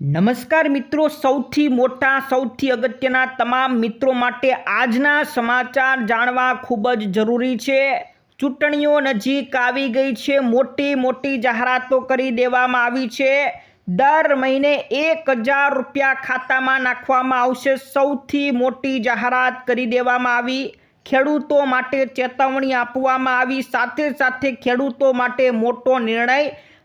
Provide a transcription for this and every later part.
નમસ્કાર મિત્રો, સૌથી મોટા, સૌથી અગત્યના તમામ મિત્રો માટે આજના સમાચાર જાણવા ખૂબ જ જરૂરી છે. ચૂંટણીઓ નજીક આવી ગઈ છે, મોટી મોટી જાહેરાતો કરી દેવામાં આવી છે. દર મહિને એક હજાર રૂપિયા ખાતામાં નાખવામાં આવશે. સૌથી મોટી જાહેરાત કરી દેવામાં આવી. ખેડૂતો માટે ચેતવણી આપવામાં આવી. સાથે સાથે ખેડૂતો માટે મોટો નિર્ણય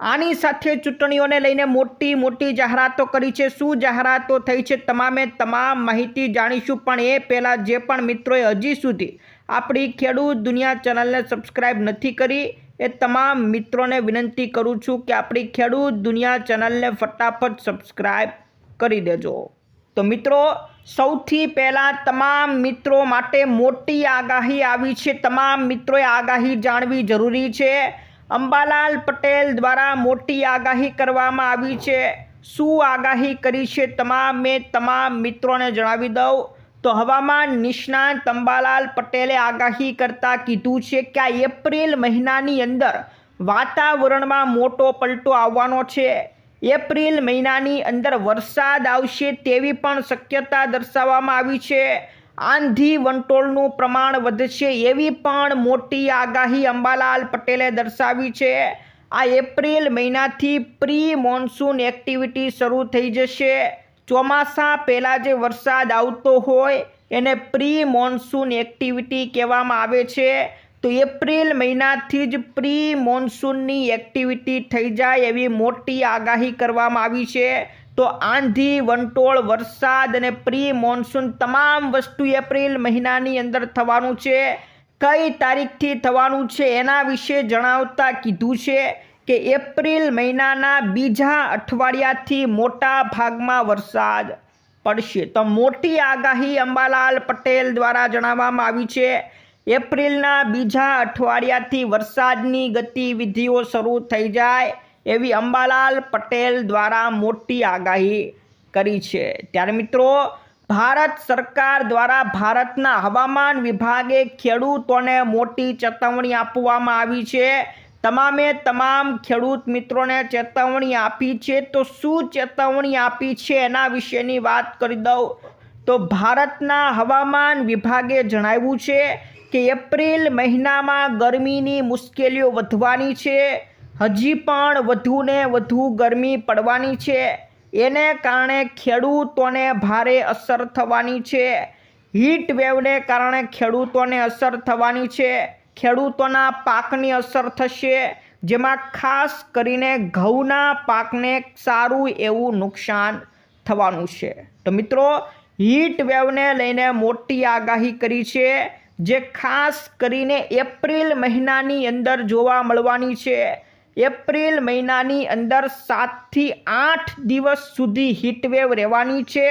આની સાથે ચૂંટણીઓને લઈને મોટી મોટી જાહેરાતો કરી છે. શું જાહેરાતો થઈ છે તમામે તમામ માહિતી જાણીશું, પણ એ પહેલાં જે પણ મિત્રોએ હજી સુધી આપણી ખેડૂત દુનિયા ચેનલને સબસ્ક્રાઈબ નથી કરી, એ તમામ મિત્રોને વિનંતી કરું છું કે આપણી ખેડૂત દુનિયા ચેનલને ફટાફટ સબસ્ક્રાઈબ કરી દેજો. તો મિત્રો, સૌથી પહેલાં તમામ મિત્રો માટે મોટી આગાહી આવી છે. તમામ મિત્રોએ આગાહી જાણવી જરૂરી છે. અંબાલાલ પટેલ દ્વારા મોટી આગાહી કરવામાં આવી છે. શું આગાહી કરી છે તમામ તમામ મિત્રોને જણાવી દઉં. તો હવામાન નિષ્ણાંત અંબાલાલ પટેલે આગાહી કરતાં કીધું છે કે આ એપ્રિલ મહિનાની અંદર વાતાવરણમાં મોટો પલટો આવવાનો છે. એપ્રિલ મહિનાની અંદર વરસાદ આવશે તેવી પણ શક્યતા દર્શાવવામાં આવી છે. આંધી વંટોળનું પ્રમાણ વધશે એવી પણ મોટી આગાહી અંબાલાલ પટેલે દર્શાવી છે. આ એપ્રિલ મહિનાથી પ્રી મોન્સૂન એક્ટિવિટી શરૂ થઈ જશે. ચોમાસા પહેલાં જે વરસાદ આવતો હોય એને પ્રી મોન્સૂન એક્ટિવિટી કહેવામાં આવે છે. તો એપ્રિલ મહિનાથી જ પ્રી મોન્સૂનની એક્ટિવિટી થઈ જાય એવી મોટી આગાહી કરવામાં આવી છે. તો આંધી, વંટોળ, વરસાદ અને પ્રી મોન્સૂન તમામ વસ્તુ એપ્રિલ મહિનાની અંદર થવાનું છે. કઈ તારીખથી થવાનું છે એના વિશે જણાવતા કીધું છે કે એપ્રિલ મહિનાના બીજા અઠવાડિયાથી મોટા ભાગમાં વરસાદ પડશે. તો મોટી આગાહી અંબાલાલ પટેલ દ્વારા જણાવવામાં આવી છે. એપ્રિલના બીજા અઠવાડિયાથી વરસાદની ગતિવિધિઓ શરૂ થઈ જાય. એવી અંબાલાલ પટેલ દ્વારા મોટી આગાહી કરી છે. ત્યારે મિત્રો, ભારત સરકાર દ્વારા ભારતના હવામાન વિભાગે ખેડૂતોને મોટી ચેતવણી આપવામાં આવી છે. તમામે તમામ ખેડૂત મિત્રોને ચેતવણી આપી છે. તો શું ચેતવણી આપી છે એના વિશેની વાત કરી દઉં. તો ભારતના હવામાન વિભાગે જણાવ્યું છે કે એપ્રિલ મહિનામાં ગરમીની મુશ્કેલીઓ વધવાની છે. હજી પણ વધુને વધુ ગરમી પડવાની છે. એને કારણે ખેડૂતોને ભારે અસર થવાની છે. હીટ વેવને કારણે ખેડૂતોને અસર થવાની છે. ખેડૂતોના પાકની અસર થશે, જેમાં ખાસ કરીને ઘઉંના પાકને સારું એવું નુકસાન થવાનું છે. તો મિત્રો, હીટ વેવને લઈને મોટી આગાહી કરી છે, જે ખાસ કરીને એપ્રિલ મહિનાની અંદર જોવા મળવાની છે. એપ્રિલ મહિનાની અંદર સાતથી આઠ દિવસ સુધી હીટવેવ રહેવાની છે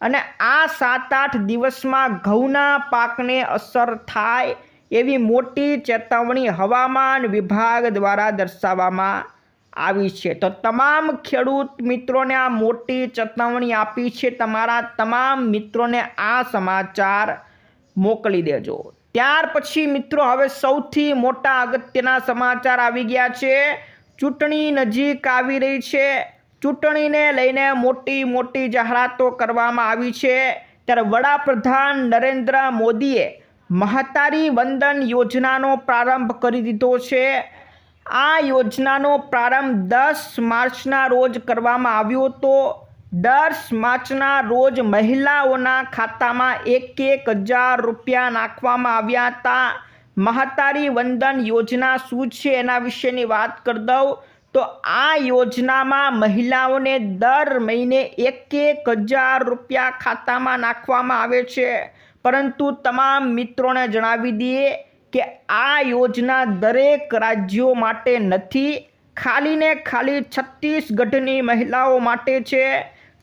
અને આ સાત આઠ દિવસમાં ઘઉંના પાકને અસર થાય એવી મોટી ચેતવણી હવામાન વિભાગ દ્વારા દર્શાવવામાં આવી છે. તો તમામ ખેડૂત મિત્રોને આ મોટી ચેતવણી આપી છે. તમારા તમામ મિત્રોને આ સમાચાર મોકલી દેજો. ત્યાર પછી મિત્રો હવે સૌથી મોટા અગત્યના સમાચાર આવી ગયા છે. ચૂંટણી નજીક આવી રહી છે. ચૂંટણીને લઈને મોટી મોટી જાહેરાતો કરવામાં આવી છે. ત્યારે વડાપ્રધાન નરેન્દ્ર મોદીએ મહાતારી વંદન યોજનાનો પ્રારંભ કરી દીધો છે. આ યોજનાનો પ્રારંભ દસ માર્ચના રોજ કરવામાં આવ્યો હતો. દસ માર્ચના રોજ મહિલાઓના ખાતામાં એક એક હજાર રૂપિયા નાખવામાં આવ્યા હતા. મહાતારી વંદન યોજના શું છે એના વિશેની વાત કરી દઉં. તો આ યોજનામાં મહિલાઓને દર મહિને એક એક હજાર રૂપિયા ખાતામાં નાખવામાં આવે છે. પરંતુ તમામ મિત્રોને જણાવી દઈએ કે આ યોજના દરેક રાજ્યો માટે નથી. ખાલી ને ખાલી છત્તીસગઢની મહિલાઓ માટે છે.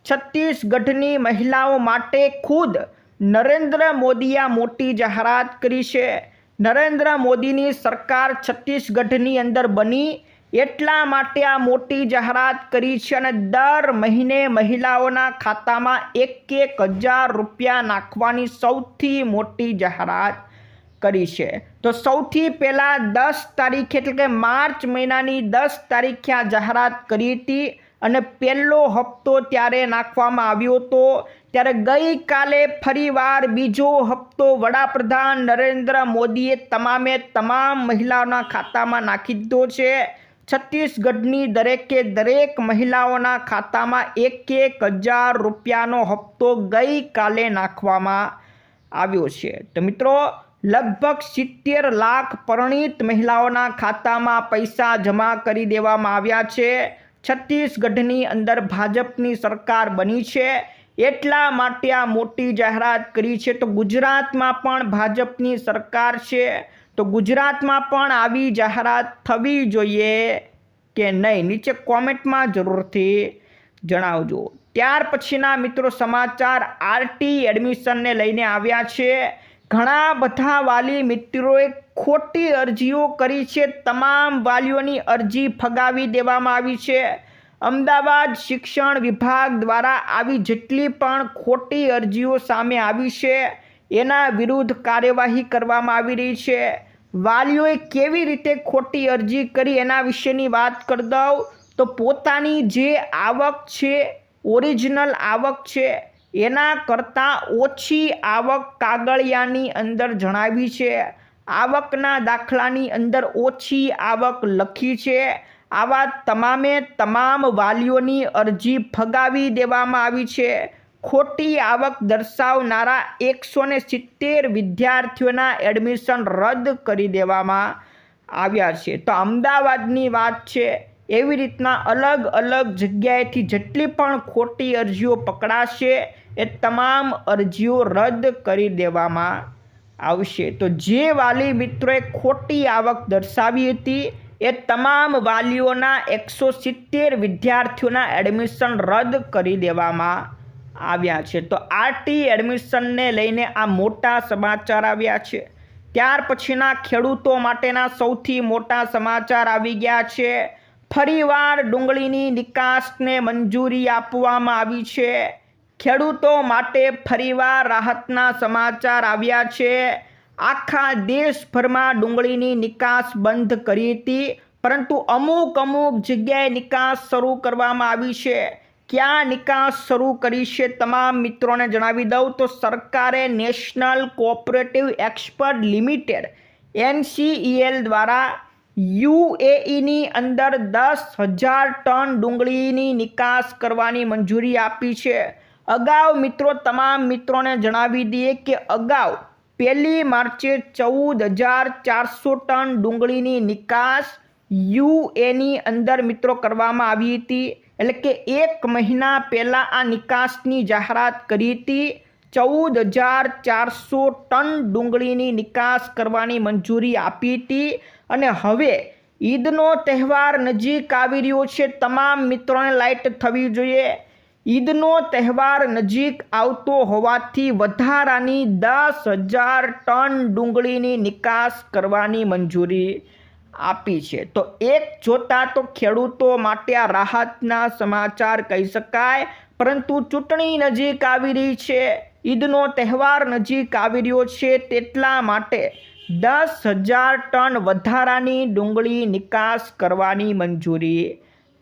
છત્તીસગઢની મહિલાઓ માટે ખુદ નરેન્દ્ર મોદીએ મોટી જાહેરાત કરી છે. નરેન્દ્ર મોદીની સરકાર છત્તીસગઢની અંદર બની એટલા માટે આ મોટી જાહેરાત કરી છે અને દર મહિને મહિલાઓના ખાતામાં એક એક હજાર રૂપિયા નાખવાની સૌથી મોટી જાહેરાત કરી છે. તો સૌથી પહેલાં દસ તારીખે એટલે કે માર્ચ મહિનાની દસ તારીખે આ જાહેરાત કરી હતી. અને પહેલો હપ્તો ત્યારે નાખવામાં આવ્યો હતો. ત્યારે ગઈકાલે ફરીવાર બીજો હપ્તો વડાપ્રધાન નરેન્દ્ર મોદીએ તમામે તમામ મહિલાઓના ખાતામાં નાખી દીધો છે. છત્તીસગઢની દરેકે દરેક મહિલાઓના ખાતામાં એક એક હજાર રૂપિયાનો હપ્તો ગઈકાલે નાખવામાં આવ્યો છે. તો મિત્રો, લગભગ સિત્તેર લાખ પરણિત મહિલાઓના ખાતામાં પૈસા જમા કરી દેવામાં આવ્યા છે. છત્તીસગઢની અંદર ભાજપની સરકાર બની છે. એટલા માટે આ મોટી જાહેરાત કરી છે. તો ગુજરાતમાં પણ ભાજપની સરકાર છે. તો ગુજરાતમાં પણ આવી જાહેરાત થવી જોઈએ કે નહીં? નીચે કોમેન્ટમાં જરૂરથી જણાવજો. ત્યાર પછીના મિત્રો સમાચાર, આરટી એડમિશનને લઈને આવ્યા છે. ઘણા બધા વાલી મિત્રોએ ખોટી અરજીઓ કરી છે. તમામ વાલીઓની અરજી ફગાવી દેવામાં આવી છે. અમદાવાદ શિક્ષણ વિભાગ દ્વારા આવી જેટલી પણ ખોટી અરજીઓ સામે આવી છે, એના વિરુદ્ધ કાર્યવાહી કરવામાં આવી રહી છે. વાલીઓએ કેવી રીતે ખોટી અરજી કરી એના વિશેની વાત કરી દઉં? તો પોતાની જે આવક છે, ઓરિજિનલ આવક છે એના કરતાં ઓછી આવક કાગળિયાની અંદર જણાવી છે. આવકના દાખલાની અંદર ઓછી આવક લખી છે. આવા તમામે તમામ વાલીઓની અરજી ફગાવી દેવામાં આવી છે. ખોટી આવક દર્શાવનારા એકસો ને સિત્તેર વિદ્યાર્થીઓના એડમિશન રદ કરી દેવામાં આવ્યા છે. તો અમદાવાદની વાત છે. એવી રીતના અલગ અલગ જગ્યાએથી જેટલી પણ ખોટી અરજીઓ પકડાશે એ તમામ અરજીઓ રદ કરી દેવામાં આવશે. તો જે વાલી મિત્રોએ ખોટી આવક દર્શાવી હતી, એ તમામ વાલીઓના એકસો સિત્તેર વિદ્યાર્થીઓના એડમિશન રદ કરી દેવામાં આવ્યા છે. તો આરટી એડમિશનને લઈને આ મોટા સમાચાર આવ્યા છે. ત્યાર પછીના ખેડૂતો માટેના સૌથી મોટા સમાચાર આવી ગયા છે. ફરીવાર ડુંગળીની નિકાસને મંજૂરી આપવામાં આવી છે. ખેડૂતો માટે ફરીવાર રાહતના સમાચાર આવ્યા છે. આખા દેશભરમાં ડુંગળીની નિકાસ બંધ કરી હતી, પરંતુ અમુક અમુક જગ્યાએ નિકાસ શરૂ કરવામાં આવી છે. ક્યાં નિકાસ શરૂ કરી છે તમામ મિત્રોને જણાવી દઉં તો સરકારે national cooperative expert limited, NCEL દ્વારા યુએઈની અંદર દસ હજાર ટન ડુંગળીની નિકાસ કરવાની મંજૂરી આપી છે. અગાઉ મિત્રો, તમામ મિત્રોને જણાવી દઈએ કે અગાઉ પહેલી માર્ચે ચૌદ હજાર ચારસો ટન ડુંગળીની નિકાસ યુએની અંદર મિત્રો કરવામાં આવી હતી. એટલે કે એક મહિના પહેલાં આ નિકાસની જાહેરાત કરી હતી. ચૌદ હજાર ચારસો ટન ડુંગળીની નિકાસ કરવાની મંજૂરી આપી હતી. અને હવે ઈદનો તહેવાર નજીક આવી રહ્યો છે. તમામ મિત્રોને લાઇટ થવી જોઈએ. ઈદનો તહેવાર નજીક આવતો હોવાથી વધારાની દસ હજાર ટન ડુંગળીની નિકાસ કરવાની મંજૂરી આપી છે. તો એક જોતા તો ખેડૂતો માટે આ રાહતના સમાચાર કહી શકાય, પરંતુ ચૂંટણી નજીક આવી રહી છે. ઈદનો તહેવાર નજીક આવી રહ્યો છે તેટલા માટે દસ હજાર ટન વધારાની ડુંગળી નિકાસ કરવાની મંજૂરી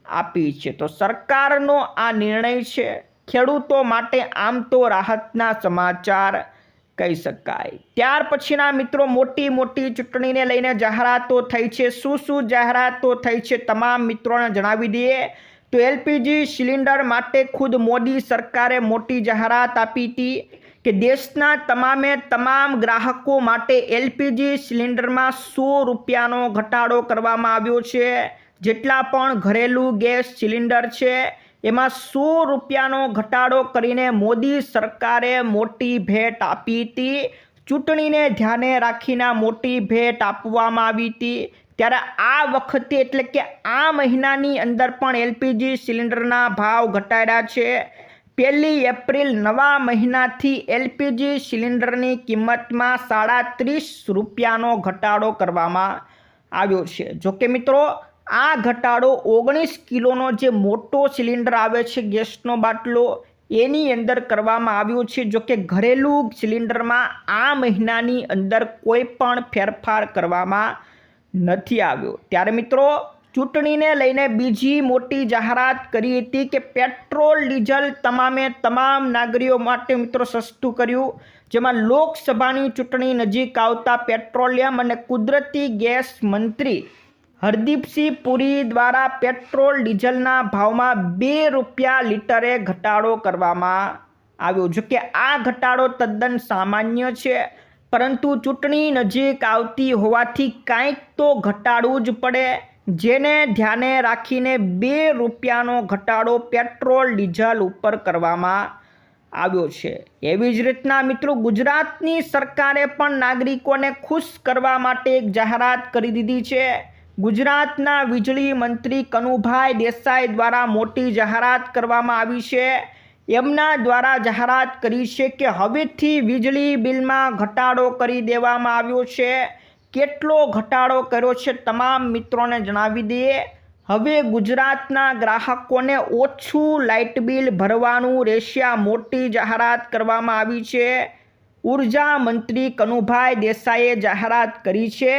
આપી છે. તો સરકારનો આ નિર્ણય છે. ખેડૂતો માટે આમ તો રાહતના સમાચાર કહી શકાય. ત્યાર પછીના મિત્રો, મોટી મોટી ચૂંટણીને લઈને જાહેરાતો થઈ છે. શું શું જાહેરાતો થઈ છે તમામ મિત્રોને જણાવી દઈએ. તો એલપીજી સિલિન્ડર માટે ખુદ મોદી સરકારે મોટી જાહેરાત આપી હતી કે દેશના તમામે તમામ ગ્રાહકો માટે એલપીજી સિલિન્ડરમાં સો રૂપિયાનો ઘટાડો કરવામાં આવ્યો છે. જેટલા પણ ઘરેલું ગેસ સિલિન્ડર છે, એમાં સો રૂપિયાનો ઘટાડો કરીને મોદી સરકારે મોટી ભેટ આપી હતી. ચૂંટણીને ધ્યાને રાખીને મોટી ભેટ આપવામાં આવી હતી. ત્યારે આ વખતે એટલે કે આ મહિનાની અંદર પણ એલપીજી સિલિન્ડરના ભાવ ઘટાડ્યા છે. પહેલી એપ્રિલ નવા મહિનાથી એલપીજી સિલિન્ડરની કિંમતમાં સાડા ત્રીસ રૂપિયાનો ઘટાડો કરવામાં આવ્યો છે. જોકે મિત્રો આ ઘટાડો ઓગણીસ કિલોનો જે મોટો સિલિન્ડર આવે છે ગેસનો બાટલો, એની અંદર કરવામાં આવ્યો છે. જો કે ઘરેલું સિલિન્ડરમાં આ મહિનાની અંદર કોઈ પણ ફેરફાર કરવામાં નથી આવ્યો. ત્યારે મિત્રો, ચૂંટણીને લઈને બીજી મોટી જાહેરાત કરી હતી કે પેટ્રોલ, ડીઝલ તમામે તમામ નાગરિકો માટે મિત્રો સસ્તું કર્યું, જેમાં લોકસભાની ચૂંટણી નજીક આવતા પેટ્રોલિયમ અને કુદરતી ગેસ મંત્રી હરદીપસિંહ પુરી દ્વારા પેટ્રોલ ડીઝલના ભાવમાં બે રૂપિયા લીટરે ઘટાડો કરવામાં આવ્યો. જો કે આ ઘટાડો તદ્દન સામાન્ય છે, પરંતુ ચૂંટણી નજીક આવતી હોવાથી કાંઈક તો ઘટાડવું જ પડે. જેને ધ્યાને રાખીને બે રૂપિયાનો ઘટાડો પેટ્રોલ ડીઝલ ઉપર કરવામાં આવ્યો છે. એવી જ રીતના મિત્રો, ગુજરાતની સરકારે પણ નાગરિકોને ખુશ કરવા માટે એક જાહેરાત કરી દીધી છે. ગુજરાતના વીજળી મંત્રી કનુભાઈ દેસાઈ દ્વારા મોટી જાહેરાત કરવામાં આવી છે. એમના દ્વારા જાહેરાત કરી છે કે હવેથી વીજળી બિલમાં ઘટાડો કરી દેવામાં આવ્યો છે. કેટલો ઘટાડો કર્યો છે તમામ મિત્રોને જણાવી દઈએ. હવે ગુજરાતના ગ્રાહકોને ઓછું લાઇટ બિલ ભરવાનું રહેશે મોટી જાહેરાત કરવામાં આવી છે. ઊર્જા મંત્રી કનુભાઈ દેસાઈએ જાહેરાત કરી છે.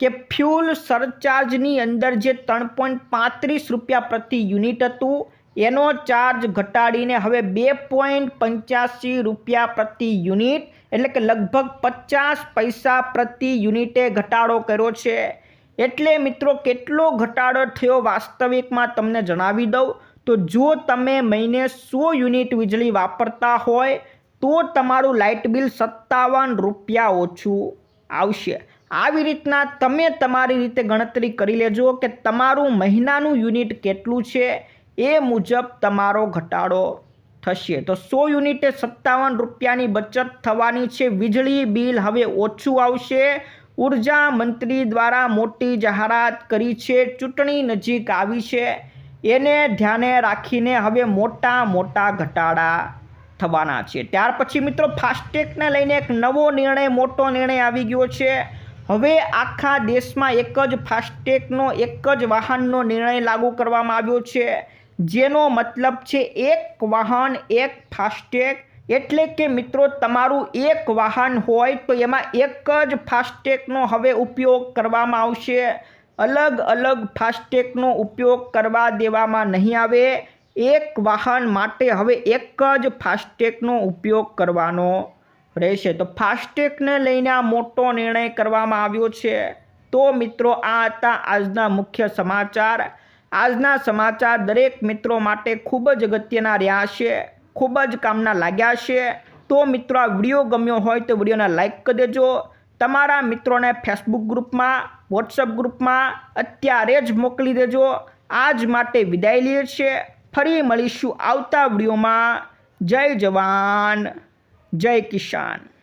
કે ફ્યુલ સરચાર્જની અંદર જે ત્રણ પોઈન્ટ પાંત્રીસ રૂપિયા પ્રતિ યુનિટ હતું, એનો ચાર્જ ઘટાડીને હવે બે પોઈન્ટ પંચ્યાસી રૂપિયા પ્રતિ યુનિટ, એટલે કે લગભગ પચાસ પૈસા પ્રતિ યુનિટે ઘટાડો કર્યો છે. એટલે મિત્રો, કેટલો ઘટાડો થયો વાસ્તવિકમાં તમને જણાવી દઉં. તો જો તમે મહિને સો યુનિટ વીજળી વાપરતા હોય, તો તમારું લાઇટ બિલ સત્તાવન રૂપિયા ઓછું આવશે. આવી રીતના તમે તમારી રીતે ગણતરી કરી લેજો કે તમારું મહિનાનું યુનિટ કેટલું છે એ મુજબ તમારો ઘટાડો થશે. તો સો યુનિટે સત્તાવન રૂપિયાની બચત થવાની છે. વીજળી બિલ હવે ઓછું આવશે. ઊર્જા મંત્રી દ્વારા મોટી જાહેરાત કરી છે. ચૂંટણી નજીક આવી છે. એને ધ્યાને રાખીને હવે મોટા મોટા ઘટાડા થવાના છે. ત્યાર પછી મિત્રો ફાસ્ટેગને લઈને એક નવો નિર્ણય, મોટો નિર્ણય આવી ગયો છે. હવે આખા દેશમાં એક જ ફાસ્ટેગનો એક જ વાહનનો નિર્ણય લાગુ કરવામાં આવ્યો છે. જેનો મતલબ છે એક વાહન, એક ફાસ્ટેગ. એટલે કે મિત્રો, તમારું એક વાહન હોય તો એમાં એક જ ફાસ્ટેગનો હવે ઉપયોગ કરવામાં આવશે. અલગ અલગ ફાસ્ટેગનો ઉપયોગ કરવા દેવામાં નહીં આવે. એક વાહન માટે હવે એક જ ફાસ્ટેગનો ઉપયોગ કરવાનો રહેશે. તો ફાસ્ટેગને લઈને આ મોટો નિર્ણય કરવામાં આવ્યો છે. તો મિત્રો, આ હતા આજના મુખ્ય સમાચાર. આજના સમાચાર દરેક મિત્રો માટે ખૂબ જ અગત્યના રહ્યા છે. ખૂબ જ કામના લાગ્યા છે. તો મિત્રો, આ વીડિયો ગમ્યો હોય તો વિડીયોને લાઇક કરી દેજો. તમારા મિત્રોને ફેસબુક ગ્રુપમાં વોટ્સઅપ ગ્રુપમાં અત્યારે જ મોકલી દેજો. આજ માટે વિદાય લઈએ છીએ. ફરી મળીશું આવતા વિડીયોમાં. જય જવાન. જય કિસાન.